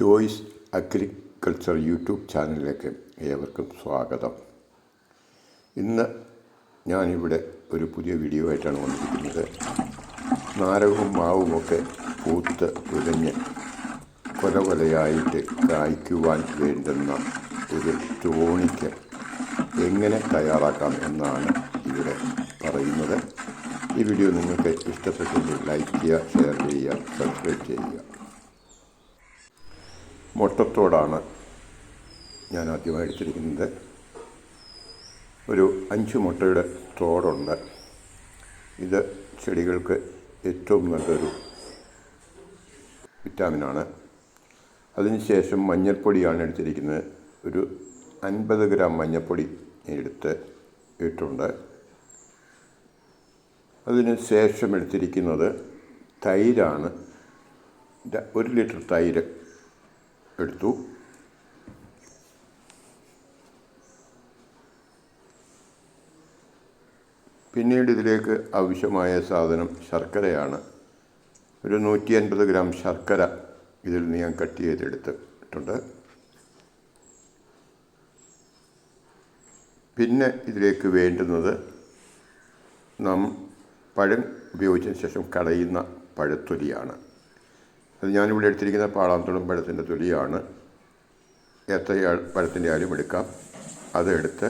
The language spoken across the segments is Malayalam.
ജോയ്സ് അഗ്രികൾച്ചർ യൂട്യൂബ് ചാനലിലേക്ക് ഏവർക്കും സ്വാഗതം. ഇന്ന് ഞാനിവിടെ ഒരു പുതിയ വീഡിയോ ആയിട്ടാണ് വന്നിരിക്കുന്നത്. നാരകവും മാവുമൊക്കെ പൂത്ത് ഉലഞ്ഞ് കൊല കൊലയായിട്ട് കായ്ക്കുവാൻ വേണ്ടുന്ന ഒരു തോണിക്ക് എങ്ങനെ തയ്യാറാക്കാം എന്നാണ് ഇവിടെ പറയുന്നത്. ഈ വീഡിയോ നിങ്ങൾക്ക് ഇഷ്ടപ്പെട്ടെങ്കിൽ ലൈക്ക് ചെയ്യുക ഷെയർ ചെയ്യുക സബ്സ്ക്രൈബ് ചെയ്യുക. മുട്ടത്തോടാണ് ഞാൻ ആദ്യമായി എടുത്തിരിക്കുന്നത്. ഒരു അഞ്ച് മുട്ടയുടെ തോടുണ്ട്. ഇത് ചെടികൾക്ക് ഏറ്റവും നല്ലൊരു വിറ്റാമിനാണ്. അതിനുശേഷം മഞ്ഞൾപ്പൊടിയാണ് എടുത്തിരിക്കുന്നത്. ഒരു അൻപത് ഗ്രാം മഞ്ഞൾപ്പൊടി എടുത്ത് ഇട്ടുണ്ട് അതിന് ശേഷം എടുത്തിരിക്കുന്നത് തൈരാണ്. ഒരു ലിറ്റർ തൈര് എടുത്തു. പിന്നീട് ഇതിലേക്ക് ആവശ്യമായ സാധനം ശർക്കരയാണ്. ഒരു നൂറ്റി അൻപത് ഗ്രാം ശർക്കര ഇതിൽ നിന്ന് ഞാൻ കട്ട് ചെയ്തെടുത്തിട്ടുണ്ട്. പിന്നെ ഇതിലേക്ക് വേണ്ടുന്നത് നാം പഴം ഉപയോഗിച്ചതിന് ശേഷം കളയുന്ന പഴത്തൊലിയാണ്. അത് ഞാനിവിടെ എടുത്തിരിക്കുന്ന പാളാന്തോളം പഴത്തിന്റെ തൊലിയാണ്. എത്ര പഴത്തിന്റെ ആരും എടുക്കാം. അതെടുത്ത്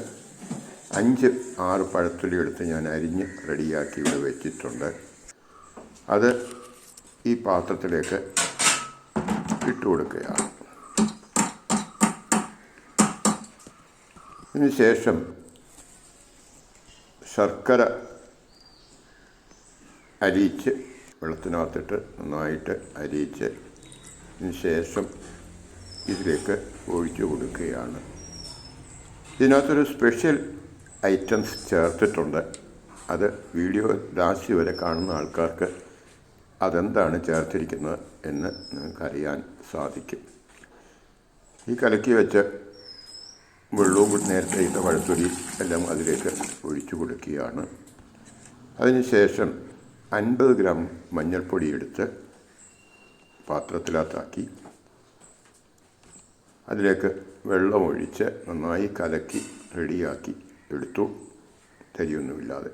അഞ്ച് ആറ് പഴത്തൊലി എടുത്ത് ഞാൻ അരിഞ്ഞ് റെഡിയാക്കി ഇവിടെ വെച്ചിട്ടുണ്ട്. അത് ഈ പാത്രത്തിലേക്ക് ഇട്ട് കൊടുക്കുകയാണ്. ശേഷം ശർക്കര അരിയിച്ച് വെള്ളത്തിനകത്തിട്ട് നന്നായിട്ട് അരിയിച്ച് ശേഷം ഇതിലേക്ക് ഒഴിച്ചു കൊടുക്കുകയാണ്. ഇതിനകത്തൊരു സ്പെഷ്യൽ ഐറ്റംസ് ചേർത്തിട്ടുണ്ട്. അത് വീഡിയോ ലാസ്റ്റ് വരെ കാണുന്ന ആൾക്കാർക്ക് അതെന്താണ് ചേർത്തിരിക്കുന്നത് എന്ന് നിങ്ങൾക്കറിയാൻ സാധിക്കും. ഈ കലക്കി വെച്ച് വെള്ളവും കൂടി നേരത്തെ ഇട്ട പഴത്തൊലി എല്ലാം അതിലേക്ക് ഒഴിച്ചു കൊടുക്കുകയാണ്. അതിനുശേഷം അൻപത് ഗ്രാം മഞ്ഞൾപ്പൊടി എടുത്ത് പാത്രത്തിനകത്താക്കി അതിലേക്ക് വെള്ളമൊഴിച്ച് നന്നായി കലക്കി റെഡിയാക്കി എടുത്തു. തരിയൊന്നുമില്ലാതെ.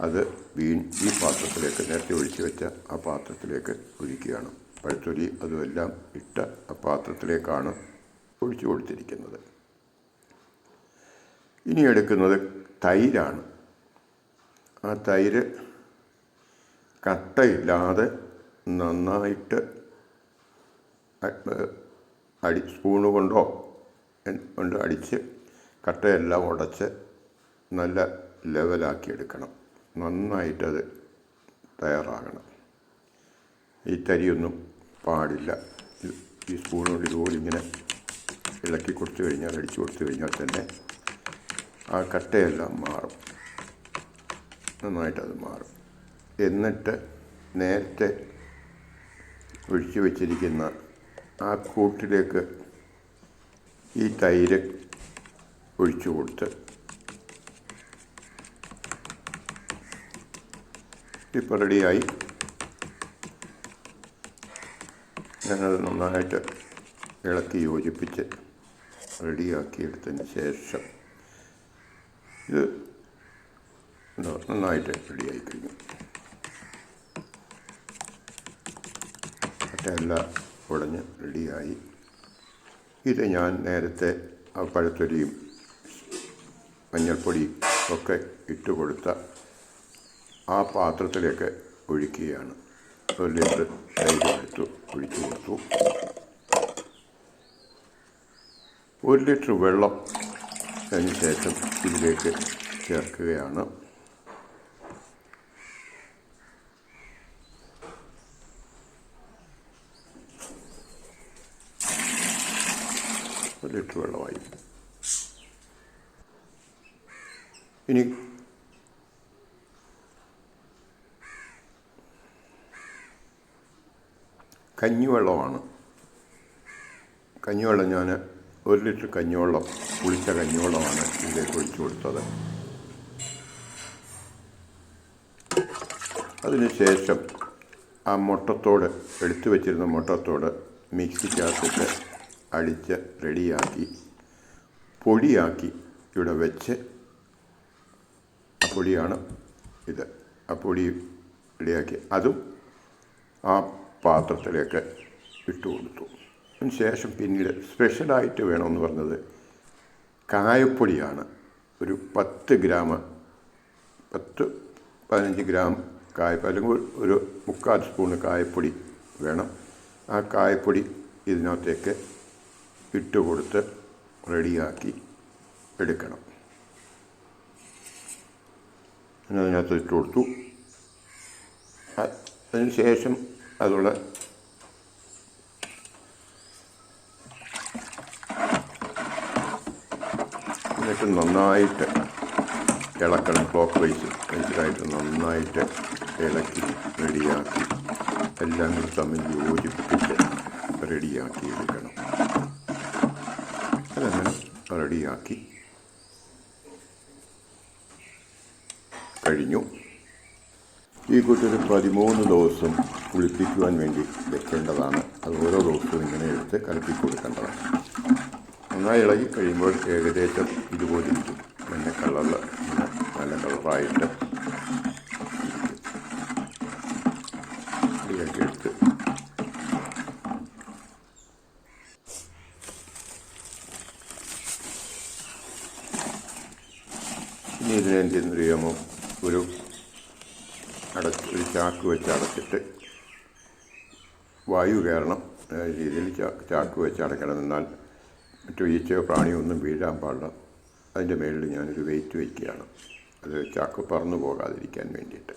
അത് വീൺ ഈ പാത്രത്തിലേക്ക് നേരത്തെ ഒഴിച്ചു വെച്ച ആ പാത്രത്തിലേക്ക് ഒഴിക്കുകയാണ്. പഴുത്തൊലി അതുമെല്ലാം ഇട്ട ആ പാത്രത്തിലേക്കാണ് ഒഴിച്ചു കൊടുത്തിരിക്കുന്നത്. ഇനി എടുക്കുന്നത് തൈരാണ്. ആ തൈര് കട്ടയില്ലാതെ നന്നായിട്ട് അടി സ്പൂണ് കൊണ്ടോ കൊണ്ട് അടിച്ച് കട്ടയെല്ലാം ഉടച്ച് നല്ല ലെവലാക്കി എടുക്കണം. നന്നായിട്ടത് തയ്യാറാകണം. ഈ തരിയൊന്നും പാടില്ല. ഈ സ്പൂൺ കൊണ്ട് ഇതുപോലെ ഇങ്ങനെ ഇളക്കി കൊടുത്തു കഴിഞ്ഞാൽ അടിച്ചു കൊടുത്തു കഴിഞ്ഞാൽ തന്നെ ആ കട്ടയെല്ലാം മാറും. നന്നായിട്ടത് മാറും. എന്നിട്ട് നേരത്തെ ഒഴിച്ചു വച്ചിരിക്കുന്ന ആ കൂട്ടിലേക്ക് ഈ തൈര് ഒഴിച്ചു കൊടുത്ത് ഇപ്പം റെഡിയായി. ഞാനത് നന്നായിട്ട് ഇളക്കി യോജിപ്പിച്ച് റെഡിയാക്കിയെടുത്തതിന് ശേഷം ഇത്? നന്നായിട്ട് റെഡി കഴിഞ്ഞു. എല്ലാം ഉടഞ്ഞ് റെഡിയായി ഇത് ഞാൻ നേരത്തെ ആ പഴത്തൊലിയും മഞ്ഞൾപ്പൊടിയും ഒക്കെ ഇട്ട് കൊടുത്ത ആ പാത്രത്തിലേക്ക് ഒഴിക്കുകയാണ്. ഒരു ലിറ്റർ തൈര് എടുത്തു ഒഴിച്ചു കൊടുത്തു. ഒരു ലിറ്റർ വെള്ളം അതിന് ശേഷം ഇതിലേക്ക് ചേർക്കുകയാണ്. ഒരു ലിറ്റർ വെള്ളമായി. ഇനി കഞ്ഞിവെള്ളമാണ്. കഞ്ഞിവെള്ളം ഞാൻ ഒരു ലിറ്റർ കഞ്ഞിവെള്ളം പുളിച്ച കഞ്ഞിവെള്ളമാണ് ഇതിലേക്ക് ഒഴിച്ചു കൊടുത്തത്. അതിനുശേഷം ആ മുട്ടത്തോട് എടുത്തു വച്ചിരുന്ന മുട്ടത്തോട് മിക്സിക്കകത്തിട്ട് അടിച്ച് റെഡിയാക്കി പൊടിയാക്കി ഇവിടെ വെച്ച് പൊടിയാണ് ഇത്. ആ പൊടി റെഡിയാക്കി. അതും ആ പാത്രത്തിലേക്ക് ഇട്ടു കൊടുത്തു. ശേഷം പിന്നീട് സ്പെഷ്യലായിട്ട് വേണമെന്ന് പറഞ്ഞത് കായപ്പൊടിയാണ്. ഒരു പത്ത് ഗ്രാം പത്ത് പതിനഞ്ച് ഗ്രാം കായ അല്ലെങ്കിൽ ഒരു മുക്കാൽ സ്പൂൺ കായപ്പൊടി വേണം. ആ കായപ്പൊടി ഇതിനകത്തേക്ക് ഇട്ട് കൊടുത്ത് റെഡിയാക്കി എടുക്കണം. അതിനകത്ത് ഇട്ട് കൊടുത്തു. അതിന് ശേഷം അതുള്ള എന്നിട്ട് നന്നായിട്ട് ഇളക്കണം ക്ലോക്ക് വൈസ് വൈസിലായിട്ട് നന്നായിട്ട് ഇളക്കി റെഡിയാക്കി എല്ലാം കൂടി തമ്മിൽ യോജിപ്പിച്ച് റെഡിയാക്കി എടുക്കണം. അതങ്ങനെ? റെഡിയാക്കി കഴിഞ്ഞു. ഈ കുട്ടിയൊരു പതിമൂന്ന് ദിവസം കുളിപ്പിക്കുവാൻ വേണ്ടി വെക്കേണ്ടതാണ്. അത് ഓരോ ദിവസവും ഇങ്ങനെ എടുത്ത് കലക്കി കൊടുക്കേണ്ടതാണ്. നന്നായി ഇളകി കഴിയുമ്പോൾ ഏകദേശം ഇതുപോലെ ഇരിക്കും. മഞ്ഞ കളറിൽ നല്ല കളറായിട്ട് ഇനി ഇതിനെന്ത് ചെയ്യുന്നറിയാമോ ഒരു അടച്ച് ഒരു ചാക്ക് വെച്ച് അടച്ചിട്ട് വായു കയറണം. രീതിയിൽ ചാക്ക് വെച്ച് അടയ്ക്കണം. എന്നാൽ മറ്റു ഈച്ചയോ പ്രാണിയോ ഒന്നും വീഴാൻ പാടില്ല. അതിന്റെ മേളിൽ ഞാനൊരു വെയിറ്റ് വയ്ക്കുകയാണ് അത് ചാക്ക് പറന്നു പോകാതിരിക്കാൻ വേണ്ടിയിട്ട്.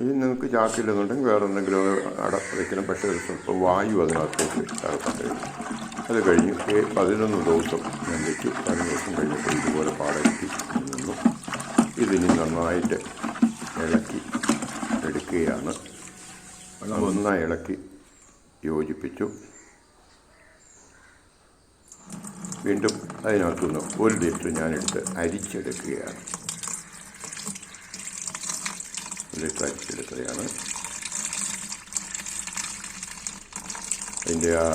ഇനി നിങ്ങൾക്ക് ചാക്കില്ലെന്നുണ്ടെങ്കിൽ വേറെ എന്തെങ്കിലും അട വയ്ക്കണം പക്ഷേ ഒരു സ്വല്പം വായു അതിനകത്തേക്ക് ഇറക്കട്ടെ. അത് കഴിഞ്ഞ് പതിനൊന്ന് ദിവസം ഞാൻ വെച്ചു പതിനൊന്ന് ദിവസം കഴിഞ്ഞപ്പോൾ ഇതുപോലെ പാടക്കി നിന്നു. ഇതിനി നന്നായിട്ട് ഇളക്കി എടുക്കുകയാണ്. നന്നായി ഇളക്കി യോജിപ്പിച്ചു. വീണ്ടും അതിനകത്തുനിന്ന് ഒരു ലിറ്റർ ഞാനെടുത്ത് അരിച്ചെടുക്കുകയാണ്. ഒരു ലിറ്റർ അരിച്ചെടുക്കുകയാണ്. അതിന്റെ ആ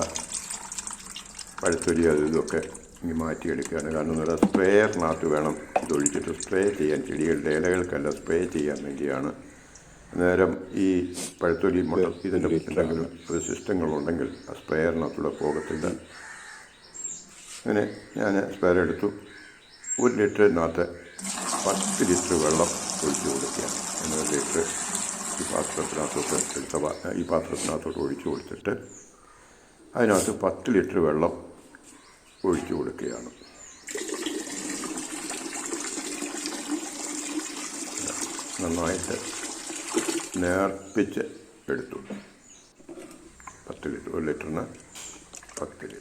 പഴുത്തൊലി അത് ഇതൊക്കെ ഇനി മാറ്റിയെടുക്കുകയാണ്. കാരണം നല്ല സ്പ്രേയറിനകത്ത് വേണം ഇതൊഴിച്ചിട്ട് സ്പ്രേ ചെയ്യാൻ. ചെടികളുടെ ഇലകൾക്കല്ല സ്പ്രേ ചെയ്യാൻ വേണ്ടിയാണ്. നേരം ഈ പഴുത്തൊലി മുട്ട ഇതിന്റെ എന്തെങ്കിലും സിസ്റ്റങ്ങളുണ്ടെങ്കിൽ ആ സ്പ്രേയറിനകത്തൂടെ പോകത്തില്ല. അങ്ങനെ ഞാൻ സ്പെയർ എടുത്തു ഒരു ലിറ്ററിനകത്ത് പത്ത് ലിറ്റർ വെള്ളം ഒഴിച്ചു കൊടുക്കുകയാണ് എന്നൊരു ലിറ്റർ ഈ പാത്രത്തിനകത്തോട്ട് എടുത്ത ഈ പാത്രത്തിനകത്തോട്ട് ഒഴിച്ചു കൊടുത്തിട്ട് അതിനകത്ത് പത്ത് ലിറ്റർ വെള്ളം ഒഴിച്ചു കൊടുക്കുകയാണ്. നന്നായിട്ട് നേർപ്പിച്ച് എടുത്തു. പത്ത് ലിറ്റർ ഒരു ലിറ്ററിന് പത്ത് ലിറ്റർ.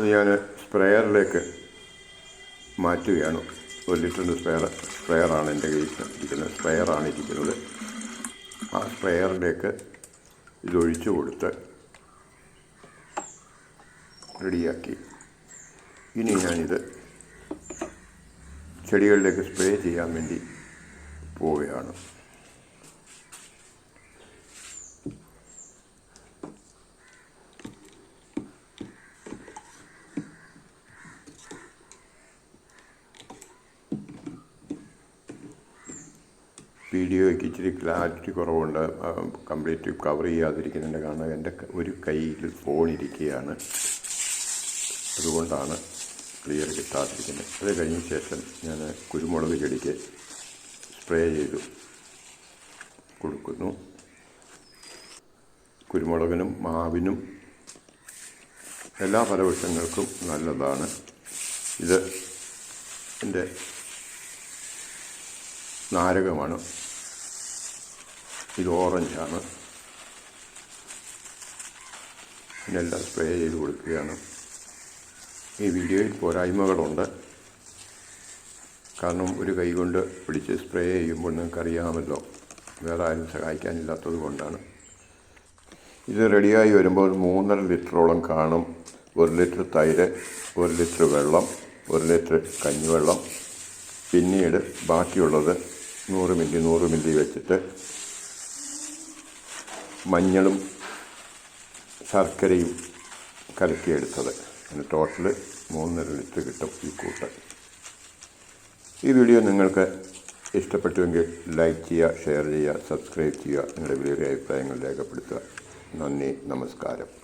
അത് ഞാൻ സ്പ്രെയറിലേക്ക് മാറ്റുകയാണ്. ഒരു ലിറ്ററിന്റെ സ്പ്രെയർ സ്പ്രെയറാണ് എന്റെ കയ്യിൽ ഇരിക്കുന്നത്. സ്പ്രെയറാണ് ഇരിക്കുന്നത്. ആ സ്പ്രെയറിലേക്ക് ഇതൊഴിച്ചു കൊടുത്ത് റെഡിയാക്കി. ഇനി ഞാനിത് ചെടികളിലേക്ക് സ്പ്രേ ചെയ്യാൻ വേണ്ടി പോവുകയാണ്. വീഡിയോയ്ക്ക് ഇച്ചിരി ക്ലാരിറ്റി കുറവുണ്ട്. കംപ്ലീറ്റ് കവർ ചെയ്യാതിരിക്കുന്നതിന്റെ കാരണം എന്റെ ഒരു കയ്യിൽ ഫോൺ ഇരിക്കുകയാണ്. അതുകൊണ്ടാണ് ക്ലിയർ കിട്ടാതിരിക്കുന്നത്. അത് കഴിഞ്ഞ ശേഷം ഞാൻ കുരുമുളക് ചെടിക്ക് സ്പ്രേ ചെയ്തു. കൊടുക്കുന്നു. കുരുമുളകിനും മാവിനും എല്ലാ ഫലവൃക്ഷങ്ങൾക്കും നല്ലതാണ്. ഇത് എന്റെ നാരകമാണ്. ഇത് ഓറഞ്ചാണ്. ഇതിനെല്ലാം സ്പ്രേ ചെയ്ത് കൊടുക്കുകയാണ്. ഈ വീഡിയോയിൽ പോരായ്മകളുണ്ട്. കാരണം ഒരു കൈ കൊണ്ട് പിടിച്ച് സ്പ്രേ ചെയ്യുമ്പോൾ നിങ്ങൾക്കറിയാമല്ലോ വേറെ ആരും സഹായിക്കാനില്ലാത്തത് കൊണ്ടാണ്. ഇത് റെഡിയായി വരുമ്പോൾ മൂന്നര ലിറ്ററോളം കാണും. ഒരു ലിറ്റർ തൈര് ഒരു ലിറ്റർ വെള്ളം ഒരു ലിറ്റർ കഞ്ഞിവെള്ളം. പിന്നീട് ബാക്കിയുള്ളത് നൂറ് മില്ലി നൂറ് മില്ലി വെച്ചിട്ട് മഞ്ഞളും ശർക്കരയും കലക്കിയെടുത്തത്. അങ്ങനെ ടോട്ടൽ മൂന്നര ലിറ്റർ കിട്ടും ഈ കൂട്ട്. ഈ വീഡിയോ നിങ്ങൾക്ക് ഇഷ്ടപ്പെട്ടുവെങ്കിൽ ലൈക്ക് ചെയ്യുക ഷെയർ ചെയ്യുക സബ്സ്ക്രൈബ് ചെയ്യുക. നിങ്ങളുടെ വലിയൊരു അഭിപ്രായങ്ങൾ രേഖപ്പെടുത്തുക. നന്ദി നമസ്കാരം.